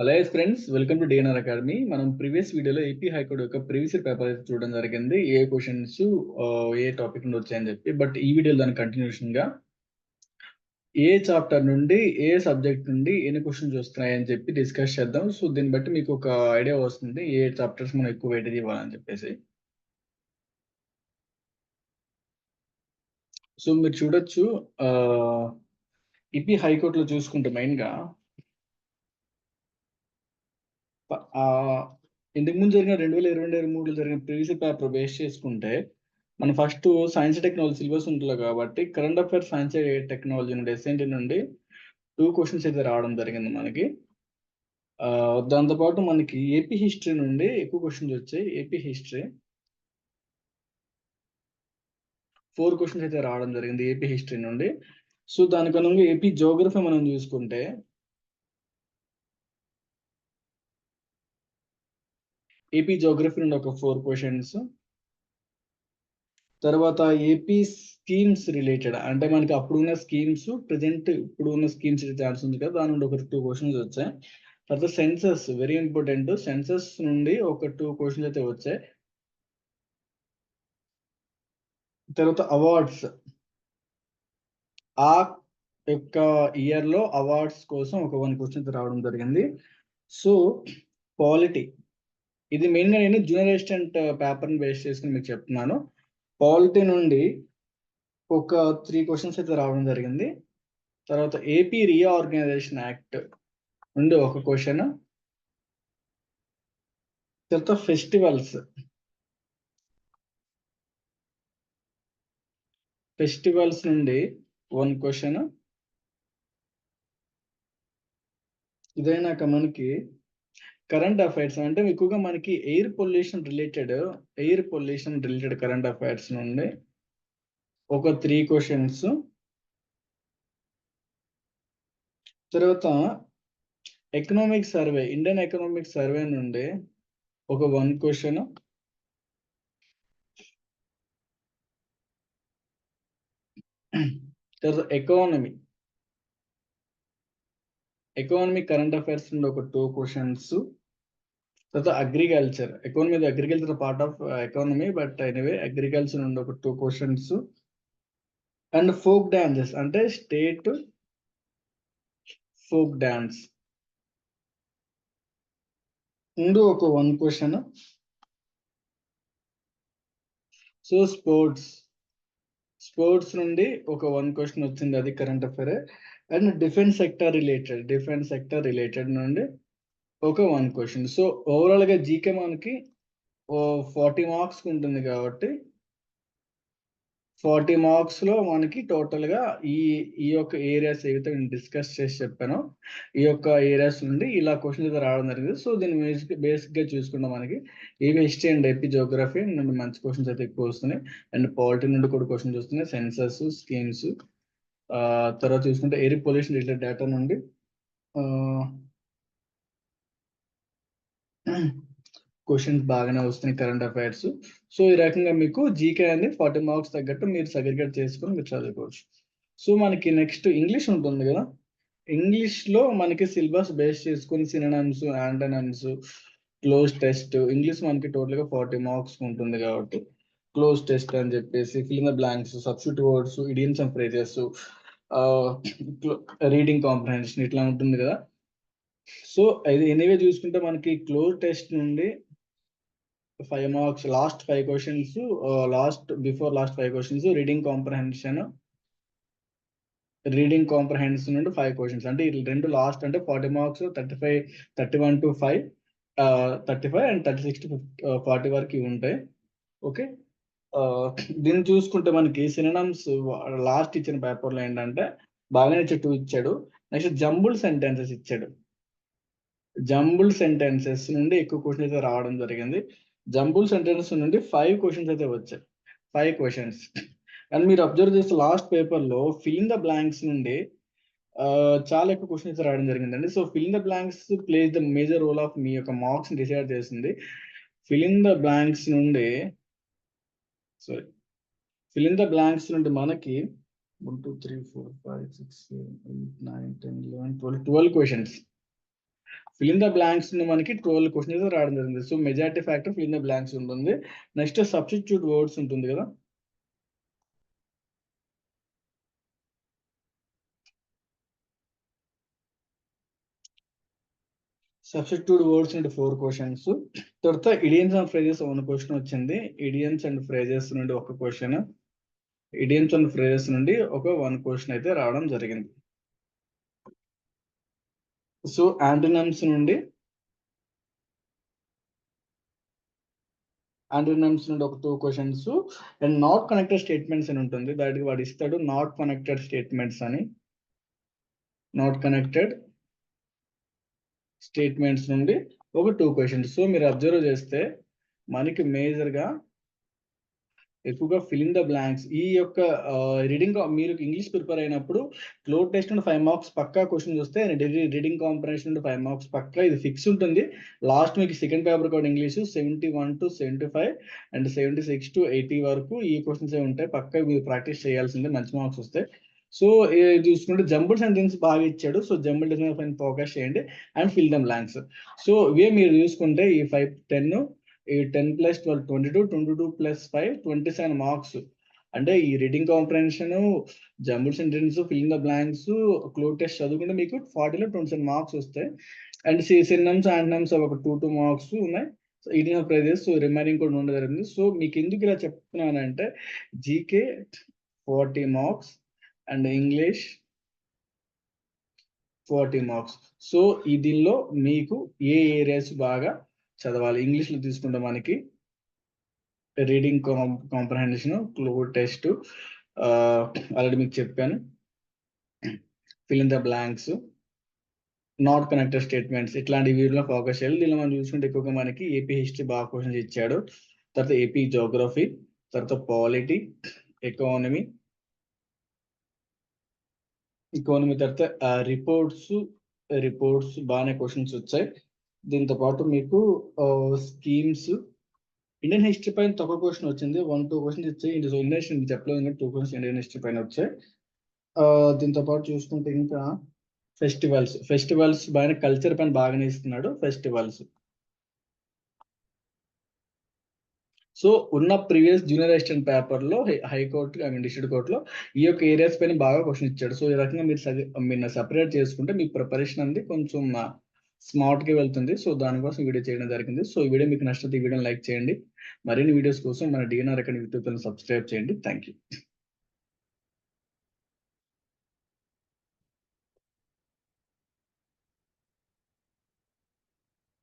Hello friends welcome to DNR academy మనం previous వీడియోలో AP high court యొక్క ప్రీవియస్ పేపర్ చూడడం జరిగింది. ఏ క్వశ్చన్స్ ఏ టాపిక్ నుండి వచ్చాయని చెప్పి బట్ ఈ వీడియోలో దాని కంటిన్యూషన్గా ఏ చాప్టర్ నుండి ఏ సబ్జెక్ట్ నుండి ఎన్ని క్వశ్చన్స్ వస్తున్నాయి అని చెప్పి డిస్కస్ చేద్దాం. సో దీన్ని బట్టి మీకు ఒక ఐడియా వస్తుంది. ఏ చాప్టర్స్ మనం ఎక్కువ వెయిటేజ్ ఇవ్వాలని చెప్పేసి. సో మీరు చూడొచ్చు ఇపి హైకోర్టులో చూసుకుంటే మెయిన్గా ఇంతకు ముందు జరిగిన రెండు వేల ఇరవై ఇరవై మూడులో జరిగిన ప్రీవియస్ పేపర్ బేస్ చేసుకుంటే మనం ఫస్ట్ సైన్స్ టెక్నాలజీ సిలబస్ ఉంటుంది కాబట్టి కరెంట్ అఫైర్స్ సైన్స్ టెక్నాలజీ నుండి ఎస్ఎన్టీ నుండి టూ క్వశ్చన్స్ అయితే రావడం జరిగింది మనకి. దాంతోపాటు మనకి ఏపీ హిస్టరీ నుండి ఎక్కువ క్వశ్చన్స్ వచ్చాయి. ఏపీ హిస్టరీ ఫోర్ క్వశ్చన్స్ అయితే రావడం జరిగింది ఏపీ హిస్టరీ నుండి. సో దానికన్నా ఏపీ జోగ్రఫీ మనం చూసుకుంటే ఏపీ జోగ్రఫీ నుండి ఒక ఫోర్ క్వశ్చన్స్ తర్వాత ఏపీ స్కీమ్స్ రిలేటెడ్ అంటే మనకి అప్పుడు ఉన్న స్కీమ్స్ ప్రజెంట్ ఇప్పుడు ఉన్న స్కీమ్స్ ఛాన్స్ ఉంది కదా దాని నుండి ఒక టూ క్వశ్చన్స్ వచ్చాయి. తర్వాత సెన్సస్ వెరీ ఇంపార్టెంట్ సెన్సస్ నుండి ఒక టూ క్వశ్చన్స్ అయితే వచ్చాయి. తర్వాత అవార్డ్స్ ఆ యొక్క ఇయర్లో అవార్డ్స్ కోసం ఒక వన్ క్వశ్చన్ రావడం జరిగింది. సో పాలిటీ ఇది మెయిన్గా నేను జూనియర్ అసిస్టెంట్ పేపర్ని బేస్ చేసుకుని మీకు చెప్తున్నాను. పాలిటీ నుండి ఒక త్రీ క్వశ్చన్స్ అయితే రావడం జరిగింది. తర్వాత ఏపీ రీఆర్గనైజేషన్ యాక్ట్ నుండి ఒక క్వశ్చన్ తర్వాత ఫెస్టివల్స్ ఫెస్టివల్స్ నుండి వన్ క్వశ్చన్ ఇదైనాక మనకి కరెంట్ అఫైర్స్ అంటే ఎక్కువగా మనకి air pollution related air pollution related current affairs నుండి ఒక త్రీ క్వశ్చన్స్. తర్వాత economic survey Indian economic survey నుండి ఒక వన్ క్వశ్చన్. తర్వాత ఎకానమీ ఎకానమీ కరెంట్ అఫైర్స్ నుండి ఒక టూ క్వశ్చన్స్. తర్వాత agriculture economy agriculture part of economy but anyway agriculture నుండి ఒక two questions and folk dances అంటే స్టేట్ ఫోక్ డాన్స్ ముందు ఒక one question so sports sports నుండి ఒక వన్ క్వశ్చన్ వచ్చింది అది current affair and defence sector related defence sector related నుండి ఒక వన్ క్వశ్చన్ సో ఓవరాల్గా జీకే మనకి ఫార్టీ మార్క్స్ ఉంటుంది కాబట్టి ఫార్టీ మార్క్స్లో మనకి టోటల్గా ఈ ఈ యొక్క ఏరియాస్ ఏవైతే నేను డిస్కస్ చేసి చెప్పానో ఈ యొక్క ఏరియాస్ నుండి ఇలా క్వశ్చన్స్ అయితే రావడం జరిగింది. సో దీన్ని బేసిక్ బేసిక్గా చూసుకుంటే మనకి ఏవి హిస్టరీ అండ్ ఏపీ జోగ్రఫీ నుండి మంచి క్వశ్చన్స్ అయితే ఎక్కువ వస్తున్నాయి. అండ్ పాలిటీ నుండి కూడా క్వశ్చన్స్ వస్తున్నాయి. సెన్సస్ స్కీమ్స్ తర్వాత చూసుకుంటే ఎయిర్ పొల్యూషన్ రిలేటెడ్ డేటా నుండి క్వశ్చన్స్ బాగానే వస్తున్నాయి కరెంట్ అఫైర్స్ సో ఈ రకంగా మీకు జీకే అనేది ఫార్టీ మార్క్స్ తగ్గట్టు మీరు సగ్రిగేట్ చేసుకొని మీరు చదువుకోవచ్చు. సో మనకి నెక్స్ట్ ఇంగ్లీష్ ఉంటుంది కదా. ఇంగ్లీష్లో మనకి సిలబస్ బేస్ చేసుకుని synonyms antonyms cloze test English మనకి టోటల్గా ఫార్టీ మార్క్స్ ఉంటుంది కాబట్టి క్లోజ్ టెస్ట్ అని చెప్పేసి fill the blanks substitute words idioms and phrases reading comprehension ఇట్లా ఉంటుంది కదా. సో ఇది ఎనీవే చూసుకుంటే మనకి క్లోజ్ టెస్ట్ నుండి five marks last five questions last before last five questions reading comprehension reading comprehension నుండి ఫైవ్ క్వశ్చన్స్ అంటే ఈ రెండు లాస్ట్ అంటే forty marks thirty five thirty one to five thirty five and thirty six to forty వరకు ఉంటాయి. Okay uh, దీన్ని చూసుకుంటే మనకి సినిమమ్స్ లాస్ట్ ఇచ్చిన పేపర్లో ఏంటంటే బాగానే ఇచ్చే టూ ఇచ్చాడు. నెక్స్ట్ జంబుల్ సెంటెన్సెస్ ఇచ్చాడు. జంబుల్ సెంటెన్సెస్ నుండి ఎక్కువ క్వశ్చన్స్ అయితే రావడం జరిగింది. జంబుల్ సెంటెన్సెస్ నుండి ఫైవ్ క్వశ్చన్స్ అయితే వచ్చాయి. ఫైవ్ క్వశ్చన్స్ అండ్ మీరు అబ్జర్వ్ చేస్తే లాస్ట్ పేపర్లో ఫిలింగ్ ద బ్లాంక్స్ నుండి చాలా ఎక్కువ క్వశ్చన్స్ అయితే రావడం జరిగిందండి. So filling the blanks place the major role of మీ యొక్క మార్క్స్ డిసైడ్ చేసింది. ఫిలింగ్ ద బ్లాంక్స్ నుండి సారీ ఫిలింగ్ ద బ్లాంక్స్ నుండి మనకి one two three four five six seven eight nine ten eleven twelve twelve questions fill in the blanks మనకి twelve questions రావడం జరిగింది. So majority factor fill in the blanks ఉంటుంది. Next substitute words ఉంటుంది కదా? Substitute words నుండి four questions తర్వాత idioms and phrases one question వచ్చింది. Idioms and phrases నుండి ఒక క్వశ్చన్ ఇడియన్స్ అండ్ ఫ్రేజెస్ నుండి ఒక వన్ క్వశ్చన్ అయితే రావడం జరిగింది. సో యాంటోనమ్స్ నుండి యాంటోనమ్స్ నుండి ఒక two questions and not connected statements అని ఉంటుంది. దానికి వాడు ఇస్తాడు నాట్ కనెక్టెడ్ స్టేట్మెంట్స్ అని. నాట్ కనెక్టెడ్ స్టేట్మెంట్స్ నుండి ఒక టూ క్వశ్చన్స్ సో మీరు అబ్జర్వ్ చేస్తే మనకి మేజర్గా ఎక్కువగా ఫిల్ ఇన్ ద బ్లాంక్స్ ఈ యొక్క రీడింగ్ మీరు ఇంగ్లీష్ ప్రిపేర్ అయినప్పుడు క్లోడ్ టెస్ట్ నుండి ఫైవ్ మార్క్స్ పక్కా క్వశ్చన్స్ వస్తే రీడింగ్ కాంపరేషన్ నుండి ఫైవ్ మార్క్స్ పక్కా ఇది ఫిక్స్ ఉంటుంది. లాస్ట్ మీకు సెకండ్ పేపర్ కూడా English seventy one to seventy five and seventy six to eighty వరకు ఈ క్వశ్చన్స్ ఉంటాయి. పక్కా మీరు ప్రాక్టీస్ చేయాల్సిందే మంచి మార్క్స్ వస్తాయి సో చూసుకుంటే జంబుల్ సెంటెన్స్ బాగా ఇచ్చాడు. సో జంబుల్ డిజైన్ పైన ఫోకస్ చేయండి and fill them blanks so ఇవే మీరు చూసుకుంటే ఈ ఫైవ్ టెన్ ఈ ten plus twelve twenty two twenty two plus five twenty seven marks అంటే ఈ reading comprehension jumble sentence filling the blanks cloze test చదువుకుంటే మీకు ఫార్టీలో ట్వంటీ సెవెన్ మార్క్స్ వస్తాయి అండ్ సిన్నమ్స్ అండ్ ఒక టూ టూ మార్క్స్ ఉన్నాయి. So ఇది phrases so remaining కూడా ఉండడం జరిగింది. సో మీకు ఎందుకు ఇలా చెప్తున్నానంటే GK forty marks and English forty marks so ఈ దీనిలో మీకు ఏ ఏరియాస్ బాగా చదవాలి. ఇంగ్లీష్లో తీసుకుంటే మనకి reading comprehension clue test already మీకు చెప్పాను. Fill in the blanks not connected statements ఇట్లాంటి వీడియోలో ఫోకస్ చేయాలి. దీనిలో మనం చూసుకుంటే ఎక్కువగా మనకి ఏపీ హిస్టరీ బాగా క్వశ్చన్స్ ఇచ్చాడు. తర్వాత ఏపీ జోగ్రఫీ తర్వాత పాలిటీ ఎకానమీ ఎకానమీ తర్వాత రిపోర్ట్స్ రిపోర్ట్స్ బాగానే క్వశ్చన్స్ వచ్చాయి. దీంతో పాటు మీకు స్కీమ్స్ ఇండియన్ హిస్టరీ పైన తక్కువ క్వశ్చన్ వచ్చింది. వన్ టూ క్వశ్చన్స్ ఇచ్చాయి. ఇండియన్ హిస్టరీ చెప్పలేదు. టూ క్వశ్చన్స్ ఇండియన్ హిస్టరీ పైన వచ్చాయి. దీంతో పాటు చూసుకుంటే ఇంకా ఫెస్టివల్స్ ఫెస్టివల్స్ బాగానే కల్చర్ పైన బాగానే ఇస్తున్నాడు. ఫెస్టివల్స్ సో ఉన్న ప్రీవియస్ జూనియర్ అసిస్టెంట్ పేపర్లో high court I mean district కోర్టులో ఈ యొక్క ఏరియాస్ పైన బాగా క్వశ్చన్ ఇచ్చాడు. సో ఈ రకంగా మీరు మీరు సపరేట్ చేసుకుంటే మీ ప్రిపరేషన్ అనేది కొంచెం స్మార్ట్కి వెళ్తుంది. సో దానికోసం వీడియో చేయడం జరిగింది. సో ఈ వీడియో మీకు నచ్చితే ఈ వీడియోని లైక్ చేయండి. మరిన్ని వీడియోస్ కోసం మన DNR academy YouTube channel subscribe చేయండి. Thank you